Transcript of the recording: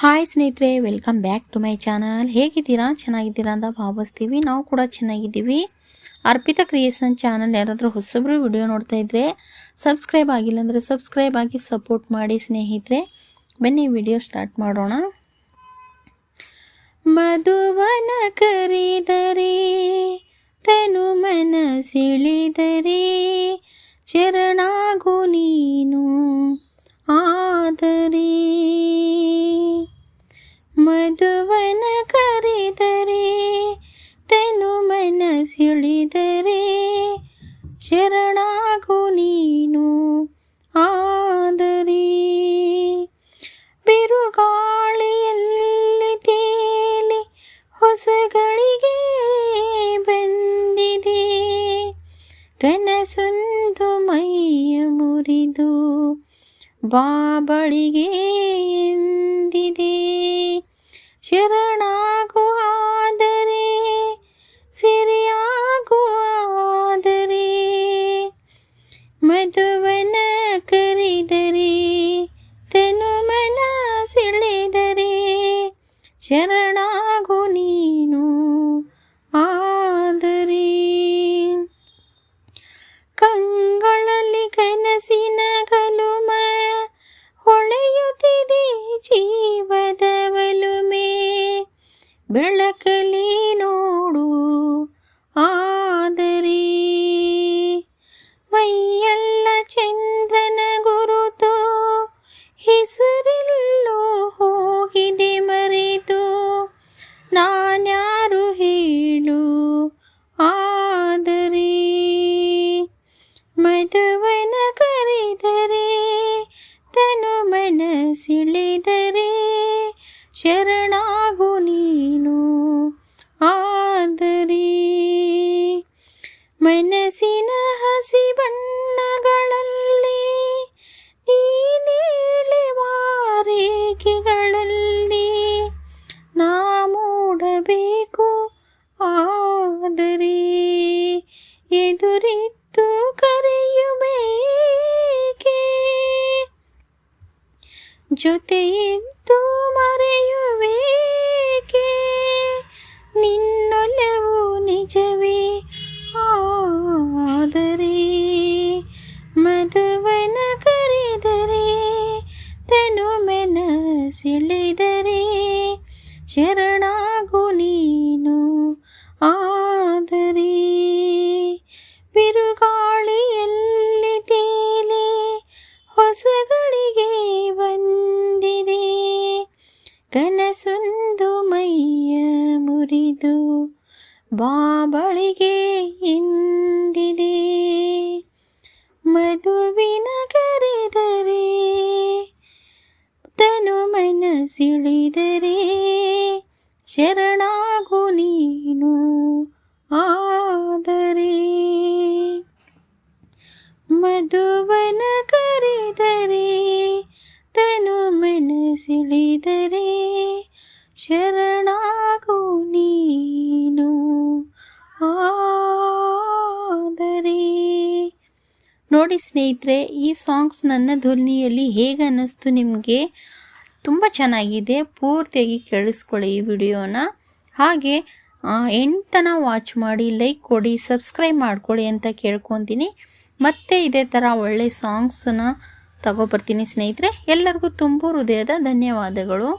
Hi ಸ್ನೇಹಿತರೆ welcome back to my channel ಹೇಗಿದ್ದೀರಾ? ಚೆನ್ನಾಗಿದ್ದೀರಾ ಅಂತ ಭಾವಿಸ್ತೀವಿ. ನಾವು ಕೂಡ ಚೆನ್ನಾಗಿದ್ದೀವಿ. ಅರ್ಪಿತಾ ಕ್ರಿಯೇಷನ್ ಚಾನಲ್ ಯಾರಾದರೂ ಹೊಸಬ್ರು ವಿಡಿಯೋ ನೋಡ್ತಾ ಇದ್ರೆ ಸಬ್ಸ್ಕ್ರೈಬ್ ಆಗಿಲ್ಲ ಅಂದರೆ ಸಬ್ಸ್ಕ್ರೈಬ್ ಆಗಿ ಸಪೋರ್ಟ್ ಮಾಡಿ ಸ್ನೇಹಿತರೆ. ಬನ್ನಿ, ವಿಡಿಯೋ ಸ್ಟಾರ್ಟ್ ಮಾಡೋಣ. ಮಧುವನ ಕರೆದರೆ, ತನು ಮನಸಿಳಿದರೆ ಶರಣಾಗು ಕನಸೊಂದು ಮೈಯ ಮುರಿದು ಬಾಬಳಿಗೆ ಎಂದಿದೆ. ಶರಣಾಗುವಾದರೆ ಸಿರಿಯಾಗುವಾದರೆ ಮಧುವನ ಕರಿದರೆ ತನು ಮನ ಸೆಳೆದರೆ ಶರಣಾಗು ಶರಣಾಗು ನೀನು. ಆದರೆ ಮನಸ್ಸಿನ ಹಸಿ ಬಣ್ಣಗಳಲ್ಲಿ ನೀನೇಳೆವಾರೇಖೆಗಳಲ್ಲಿ ನಾ ಮೂಡಬೇಕು. ಆದರೆ ಎದುರಿತ್ತು ಕರೆಯುಬೇಕೆ? ಜೊತೆಯಿದ್ದು ಮನಸಿಳಿದರೆ ಶರಣಾಗು ನೀನು. ಆದರೆ ಬಿರುಗಾಳಿಯಲ್ಲಿ ತೇಲಿ ಹೊಸಗಳಿಗೆ ಬಂದಿದೆ. ಕನಸೊಂದು ಮೈಯ ಮುರಿದು ಬಾಬಳಿಗೆ ಎಂದಿದೆ ಮಧುವಿನ ಮನಸಿಳಿದರೆ ಶರಣಾಗು ನೀನು ಆದರೆ. ಮಧುವನ ಕರೆದರೆ, ತನು ಮನಸಿಳಿದರೆ ಶರಣಾಗು ನೀನು ಆದರೆ. ನೋಡಿ ಸ್ನೇಹಿತರೆ, ಈ ಸಾಂಗ್ಸ್ ನನ್ನ ಧ್ವನಿಯಲ್ಲಿ ಹೇಗೆ ಅನ್ನಿಸ್ತು ನಿಮಗೆ? ತುಂಬ ಚೆನ್ನಾಗಿದೆ. ಪೂರ್ತಿಯಾಗಿ ಕೇಳಿಸ್ಕೊಳ್ಳಿ ಈ ವಿಡಿಯೋನ. ಹಾಗೆ ಎಂಟನ ವಾಚ್ ಮಾಡಿ ಲೈಕ್ ಕೊಡಿ ಸಬ್ಸ್ಕ್ರೈಬ್ ಮಾಡ್ಕೊಳ್ಳಿ ಅಂತ ಕೇಳ್ಕೊತೀನಿ. ಮತ್ತೆ ಇದೇ ಥರ ಒಳ್ಳೆ ಸಾಂಗ್ಸನ್ನ ತಗೊಬರ್ತೀನಿ ಸ್ನೇಹಿತರೆ. ಎಲ್ಲರಿಗೂ ತುಂಬ ಹೃದಯದ ಧನ್ಯವಾದಗಳು.